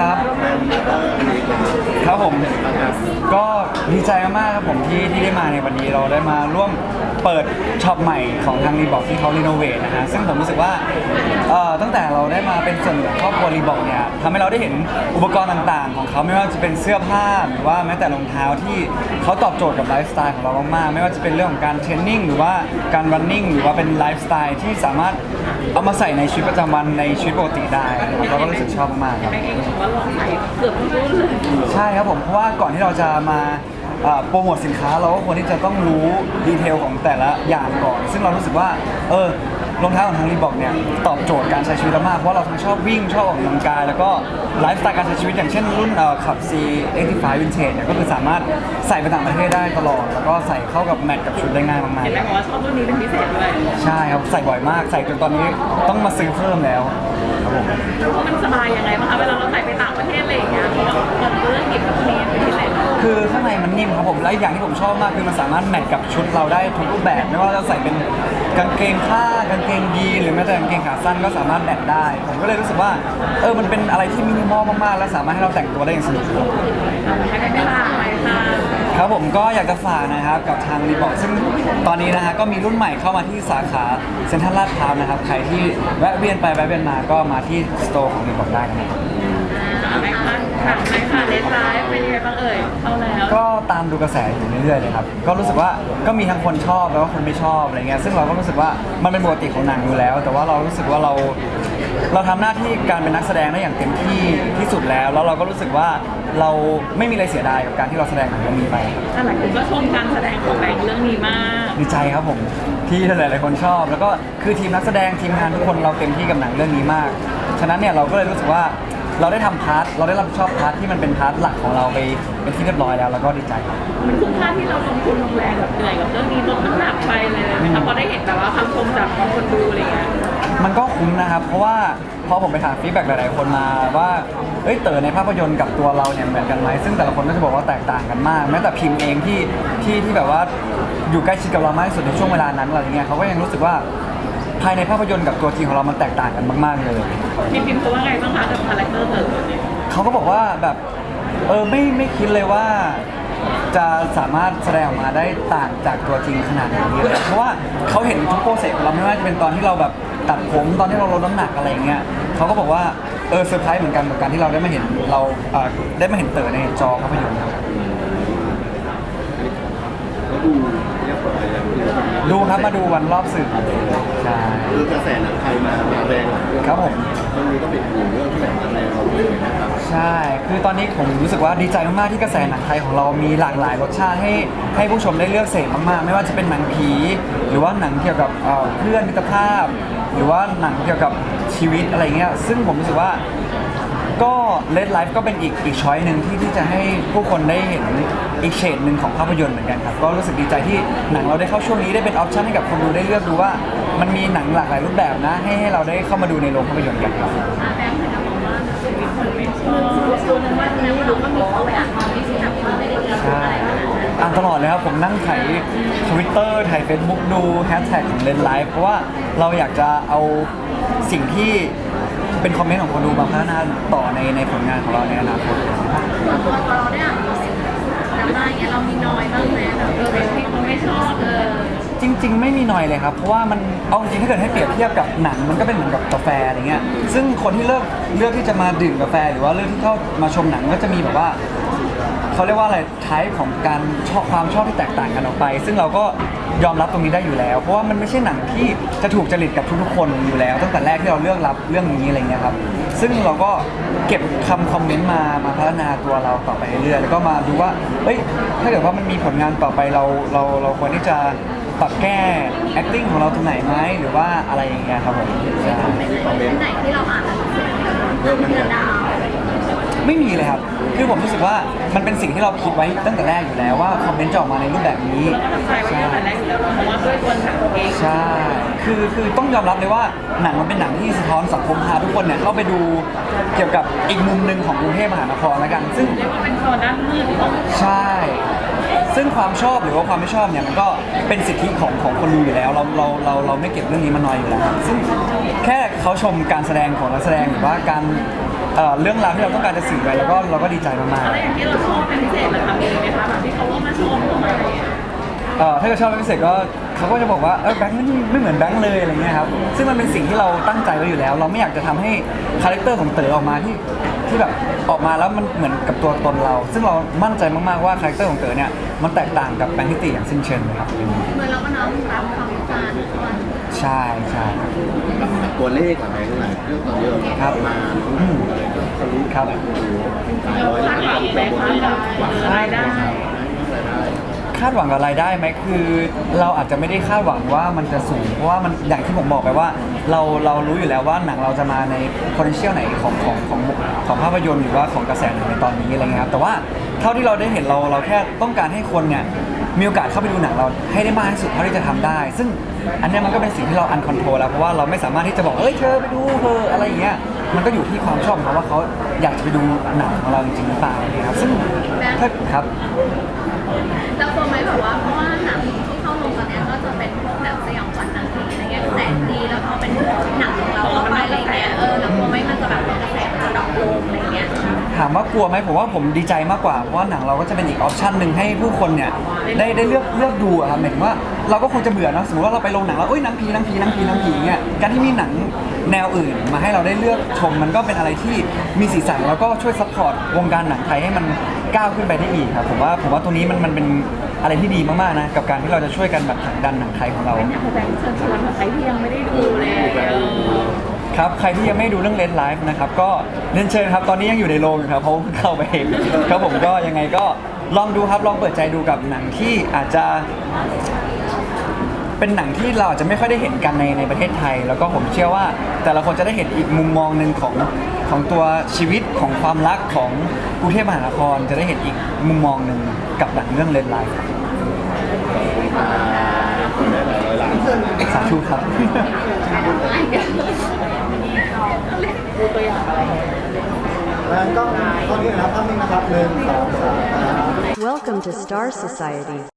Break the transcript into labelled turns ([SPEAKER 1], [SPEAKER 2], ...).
[SPEAKER 1] ครับ ครับผม ก็ ใจมากๆครับผมที่ที่ได้มาในวันนี้เราได้มาร่วมเปิดช็อปใหม่ของทางรีบอกที่เขารีโนเวทนะฮะซึ่งผมรู้สึกว่าเอ่อตั้งแต่เราได้มาเป็นส่วนหนึ่งของครอบครัวรีบอกเนี่ยทำให้เราได้เห็นอุปกรณ์ต่างๆ ของเขาไม่ว่าจะเป็นเสื้อผ้าหรือว่าแม้แต่รองเท้าที่เขาตอบโจทย์กับไลฟ์สไตล์ของเรามากๆไม่ว่าจะเป็นเรื่องของการเทรนนิ่งหรือว่าการรันนิ่งหรือว่าเป็นไลฟ์สไตล์ที่สามารถเอามาใส่ในชีวิตประจำวันในชีวิตปกติได้นะครับเราก็รู้สึกชอบมากๆครับ
[SPEAKER 2] แม่เองบอกว่าลองใส่เกือบทุกรุ่นเลย
[SPEAKER 1] ใช่ครับผมเพราะว่าก่อนที่เราจะมาเอ่อโปรโมทสินค้าเราก็ควรที่จะต้องรู้ดีเทลของแต่ละอย่างก่อน ซึ่งเรารู้สึกว่า เออรองเท้าของทางรีบอกเนี่ยตอบโจทย์การใช้ชีวิตเรามาก เพราะเราทั้งชอบวิ่งชอบออกกำลังกาย แล้วก็ไลฟ์สไตล์การใช้ชีวิตอย่างเช่นรุ่นเอ่อขับ C 85 Vintage เนี่ยก็คือสามารถใส่ไปต่างประเทศได้ตลอด แล้วก็ใส่เข้ากับแมทกับชุดได้ง่ายมาก
[SPEAKER 2] เห็นแม่บอกว่าชอบรุ่นนี้เป็นพิเศษด้วย
[SPEAKER 1] ๆ ใช่ครับ ใส่บ่อยมากใส่จนตอนนี้ต้องมาซื้อเพิ่มแล้วครับผม
[SPEAKER 2] แล้วมันสบายยังไงบ้างคะเวลาเราใส่ไปต่างประเทศอะไรอย่างเงี้ยเราแบบเรื่องหยิบกับนี้เป็นพิเศษ
[SPEAKER 1] คือข้างใน มันนิ่มครับผมและอย่างที่ผมชอบมากคือมันสามารถแมทกับชุดเราได้ทุกรูปแบบไม่ว่าจะใส่เป็นกางเกงผ้ากางเกงยีนหรือแม้แต่กางเกงขาสั้นก็สามารถแมทได้ ผมก็เลยรู้สึกว่าเออมันเป็นอะไรที่มินิมอลมากๆ และสามารถให้เราแต่งตัวได้อย่างสนุกครับ
[SPEAKER 2] ให้ไม่เป็นไรค่ะ
[SPEAKER 1] ครับผมก็อยากจะฝากนะครับกับทางรีบอกซึ่งตอนนี้นะฮะก็มีรุ่นใหม่เข้ามาที่สาขาเซ็นทรัลลาดพร้าวนะครับใครที่แวะเวียนไปแวะเวียนมาก็มาที่สโตร์ของรีบอกได้นะครับ ตามดูกระแสอยู่เรื่อยๆเลยครับ ก็รู้สึกว่าก็มีทั้งคนชอบแล้วก็คนไม่ชอบอะไรเงี้ยซึ่งเราก็รู้สึกว่ามันเป็นปกติของหนังอยู่แล้ว แต่ว่าเรารู้สึกว่าเรา เราทำหน้าที่การเป็นนักแสดงได้อย่างเต็มที่ที่สุดแล้ว แล้วเราก็รู้สึกว่าเราไม่มีอะไรเสียดายกับการที่เราแสดงหนังเรื่องนี้ไป
[SPEAKER 2] แต่หลายคนก็ชมการแสดงของแบงค์เรื่องนี้มาก
[SPEAKER 1] ดีใจครับผมที่หลายๆคนชอบ แล้วก็คือทีมนักแสดงทีมงานทุกคนเราเต็มที่กับหนังเรื่องนี้มาก ฉะนั้นเนี่ยเราก็เลยรู้สึกว่า เราได้ทำพาร์ทเราได้รับผิดชอบพาร์ทที่มันเป็นพาร์ทหลักของเราไปเป็นที่เรียบร้อยแล้วแล้วก็ดีใจครับ
[SPEAKER 2] มันคุ้มค่าที่เราลงทุนลงแรงแบบเหนื่อยกับเรื่องนี้ลดน้ำหนักไปเลยนะคะพอได้เห็นแบบว่าคำชมจากคนดูอะไรเงี้ย
[SPEAKER 1] มันก็คุ้มนะครับ เพราะว่าพอผมไปถามฟีดแบ็กหลาย ๆ คนมาว่า เอ้ยเต๋อในภาพยนตร์กับตัวเราเนี่ยเหมือนกันไหมซึ่งแต่ละคนก็จะบอกว่าแตกต่างกันมาก แม้แต่พิมพ์เองที่ที่ที่แบบว่าอยู่ใกล้ชิดกับเรามากที่สุดในช่วงเวลานั้นอะไรเงี้ยเขาก็ยังรู้สึกว่า ภายในภาพยนตร์กับตัวจริงของเรามันแตกต่างกันมาก ๆ เลย
[SPEAKER 2] พี่พิมพ์เขาว่าไงบ้างคะกับคาแรคเตอร์เต๋อเนี่ย
[SPEAKER 1] เขาก็บอกว่าแบบเออไม่ไม่คิดเลยว่า จะสามารถแสดงออกมาได้ต่างจากตัวจริงขนาดนี้เลยเพราะว่าเขาเห็นทุกโปรเซสของเราไม่ว่าจะเป็นตอนที่เราแบบตัดผมตอนที่เราลดน้ำหนักอะไรอย่างเงี้ยเขาก็บอกว่าเออเซอร์ไพรส์เหมือนกันกับการที่เราได้มาเห็นเราเอ่อได้มาเห็นเต๋อในจอภาพยนตร์ครับ
[SPEAKER 3] แล้วดู เรียบร้อยแล้ว
[SPEAKER 1] ดูครับมาดูวันรอบสื่อใช่
[SPEAKER 3] คือกระแสหนังไทยมามาแรงหลังเรื่อง
[SPEAKER 1] ครับผม
[SPEAKER 3] เรื่องนี้ก็เป็นอีกหนึ่งเรื่องที่แบบมาแรงเราเลยนะครับ
[SPEAKER 1] ใช่ คือตอนนี้ผมรู้สึกว่าดีใจมากๆที่กระแสหนังไทยของเรามีหลากหลายรสชาติให้ให้ผู้ชมได้เลือกเสพมากๆ ไม่ว่าจะเป็นหนังผี หรือว่าหนังเกี่ยวกับเอ่อเพื่อนมิตรภาพ หรือว่าหนังเกี่ยวกับชีวิตอะไรเงี้ยซึ่งผมรู้สึกว่า ก็เลดไลฟ์ก็เป็นอีกอีกช้อยหนึ่งที่ที่จะให้ผู้คนได้เห็นอีกเฉดหนึ่งของภาพยนตร์เหมือนกันครับ ก็รู้สึกดีใจที่หนังเราได้เข้าช่วงนี้ได้เป็นออปชั่นให้กับคนดูได้เลือกดูว่า มันมีหนังหลากหลายรูปแบบนะให้ให้เราได้เข้ามาดูในโรงภาพยนตร์กันครับ
[SPEAKER 2] แบงค์เคยบอกว่ามีคนไม่ชอบส่วนว่าแล้วเรามีเขาไปอ่านคอมเมนต์ที่แบบเขาไม่ได้ดี
[SPEAKER 1] ใช่อ่านตลอดเลยครับผมนั่งไถทวิตเตอร์ถ่าย Facebook ดูแฮชแท็กของเลนไลฟ์เพราะว่าเราอยากจะเอาสิ่งที่ เป็นคอมเมนต์ของคนดูมาพัฒนาต่อในในผลงานของเราในอนาคต
[SPEAKER 2] ตัวตัวเราเนี่ยดราม่าอย่างเงี้ยเรามีน้อยบ้างไหมแบบเออเป็นที่เขาไม่ชอบเออ
[SPEAKER 1] จริง ๆ ไม่มีหน่อยเลยครับ เพราะว่ามันเอาจริงๆถ้าเกิดให้เปรียบเทียบกับหนังมันก็เป็นเหมือนกับกาแฟอะไรเงี้ย ซึ่งคนที่เลือกเลือกที่จะมาดื่มกาแฟ หรือว่าเลือกที่เข้ามาชมหนังก็จะมีแบบว่าเขาเรียกว่าอะไรไทป์ของการชอบความชอบที่แตกต่างกันออกไป ซึ่งเราก็ ยอมรับตรงนี้ได้อยู่แล้ว เพราะว่ามันไม่ใช่หนังที่จะถูกจริตกับทุกๆคนอยู่แล้ว ตั้งแต่แรกที่เราเลือกรับเรื่องนี้อะไรเงี้ยครับซึ่งเราก็เก็บคำคอมเมนต์มามาพัฒนาตัวเราต่อไปเรื่อยๆแล้วก็มาดูว่าเฮ้ยถ้าเกิดว่ามันมีผลงานต่อไปเราเราเราควรที่จะปรับแก้ acting ของเราตรงไหนไหมหรือว่าอะไรอย่างเงี้ยครับผมใช่
[SPEAKER 3] คอมเมนต์
[SPEAKER 2] ไหนที่เราอ่านแล้วรู้สึก
[SPEAKER 3] เรื่องมันเนี่ย
[SPEAKER 2] ดาว
[SPEAKER 1] ไม่มีเลยครับ คือผมรู้สึกว่ามันเป็นสิ่งที่เราคิดไว้ตั้งแต่แรกอยู่แล้วว่าคอมเมนต์จะออกมาในรูปแบบนี้
[SPEAKER 2] ใจไว้ตั้งแต่าด้วยตัวหนังเอง
[SPEAKER 1] ใช่ คือคือต้องยอมรับเลยว่าหนังมันเป็นหนังที่สะท้อนสังคมพาทุกคนเนี่ยเข้าไปดูเกี่ยวกับอีกมุมหนึ่งของกรุงเทพมหานครแล้วกัน ซึ่ง
[SPEAKER 2] เรียกว่าเป็นโซนด้านมืดของ
[SPEAKER 1] ใช่ ซึ่งความชอบหรือว่าความไม่ชอบเนี่ยมันก็เป็นสิทธิของของคนดูอยู่แล้ว เราเราเราเราไม่เก็บเรื่องนี้มาน้อยอยู่แล้วครับซึ่งแค่เขาชมการแสดงของนักแสดงหรือว่าการ เอ่อเรื่องราวที่เราต้องการจะสื่อไปแล้วก็เราก็ดีใจมาก
[SPEAKER 2] อะไรอย่างที่เราชอบเป็นพิเศษนะคะมีไหมคะแบบที่เขาว่ามาชมเข้ามาอะไรอย่างเงี้ย
[SPEAKER 1] ๆเอ่อถ้าเกิดชอบเป็นพิเศษก็เขาก็จะบอกว่าเออแบงค์นี่ไม่เหมือนแบงค์เลยอะไรเงี้ยครับซึ่งมันเป็นสิ่งที่เราตั้งใจไว้อยู่แล้ว เราไม่อยากจะทำให้คาแรคเตอร์ของเต๋อออกมาที่ที่แบบออกมาแล้วมันเหมือนกับตัวตนเรา ซึ่งเรามั่นใจมากๆว่าคาแรคเตอร์ของเต๋อเนี่ยมันแตกต่างกับแบงค์ทิติอย่างสิ้นเชิงเลยครับ
[SPEAKER 4] เหมือนเราก็น้อมรับความวิจารณ์ด้วย
[SPEAKER 1] ใช่ใช่
[SPEAKER 3] ตัวเลขอะไรหลายเรื่องตอนนี้เรา
[SPEAKER 1] ครับ
[SPEAKER 3] มา
[SPEAKER 1] อืม
[SPEAKER 3] อะไรก็ทะลุ
[SPEAKER 1] ครับ
[SPEAKER 3] หลายร้อยล้าน
[SPEAKER 2] คาดหวังไหมคะแบบรายได้
[SPEAKER 1] คาดหวังกับรายได้ไหมคือเราอาจจะไม่ได้คาดหวังว่ามันจะสูง เพราะว่ามันอย่างที่ผมบอกไปว่า เราเรารู้อยู่แล้วว่าหนังเราจะมาใน potential ไหนของของของของภาพยนตร์หรือว่าของกระแสหนังในตอนนี้อะไรเงี้ยครับแต่ว่าเท่าที่เราได้เห็นเราเราแค่ต้องการให้คนเนี่ย มีโอกาสเข้าไปดูหนังเราให้ได้มากที่สุดเท่าที่จะทำได้ ซึ่งอันเนี้ยมันก็เป็นสิ่งที่เราอันคอนโทรลแล้วเพราะว่าเราไม่สามารถที่จะบอกเอ้ยเธอไปดูเธออะไรอย่างเงี้ยมันก็อยู่ที่ความชอบของเขาว่าเขาอยากจะไปดูหนังของเราจริงๆหรือเปล่าอะไรเงี้ยครับซึ่งถ้าครับ
[SPEAKER 4] แล้วกลัวไหมแบบว่าเพราะว่าหนังที่เข้าลงตอนเนี้ยก็จะเป็นพวกแบบสยองขวัญหนังผีอะไรเงี้ยแสนดีแล้วพอเป็นหนังของเราเข้าไปอะไรเงี้ยเออแล้วกลัวไหมมันจะแบบกระแส
[SPEAKER 1] ถามว่ากลัวไหมผมว่าผมดีใจมากกว่าเพราะว่าหนังเราก็จะเป็นอีกออปชันหนึ่งให้ผู้คนเนี่ยได้ได้เลือกเลือกดูอะครับหมายถึงว่าเราก็คงจะเบื่อเนอะสมมติว่าเราไปโรงหนังแล้วเอ้ยหนังผีหนังผีหนังผีหนังผีเนี่ยการที่มีหนังแนวอื่นมาให้เราได้เลือกชมมันก็เป็นอะไรที่มีสีสันแล้วก็ช่วยซัพพอร์ตวงการหนังไทยให้มันก้าวขึ้นไปได้อีกครับผมว่าผมว่าตรงนี้มันมันเป็นอะไรที่ดีมากๆนะกับการที่เราจะช่วยกันแบบผลักดันหนังไทยของเรา
[SPEAKER 2] เป็นอยากให้แบงค์เชิญชวนใครที่ยังไม่ได้ดูเลยเออ
[SPEAKER 1] ครับ ใครที่ยังไม่ดูเรื่องเลนไลฟ์นะครับ ก็เรียนเชิญครับ ตอนนี้ยังอยู่ในโรงอยู่ครับเพราะเพิ่งเข้าไปเองครับผมก็ยังไงก็ลองดูครับลองเปิดใจดูกับหนังที่อาจจะ เป็นหนังที่เราอาจจะไม่ค่อยได้เห็นกันในในประเทศไทย แล้วก็ผมเชื่อว่า แต่ละคนจะได้เห็นอีกมุมมองหนึ่งของของตัวชีวิตของความรักของกรุงเทพมหานครจะได้เห็นอีกมุมมองหนึ่งกับหนังเรื่องเลนไลฟ์สาธุครับ
[SPEAKER 2] ตัวอย่างอะไร
[SPEAKER 5] แล้วก็ตอนนี้นะครับภาพนิ่งนะครับหนึ่งสองสาม
[SPEAKER 6] Welcome to Star Society.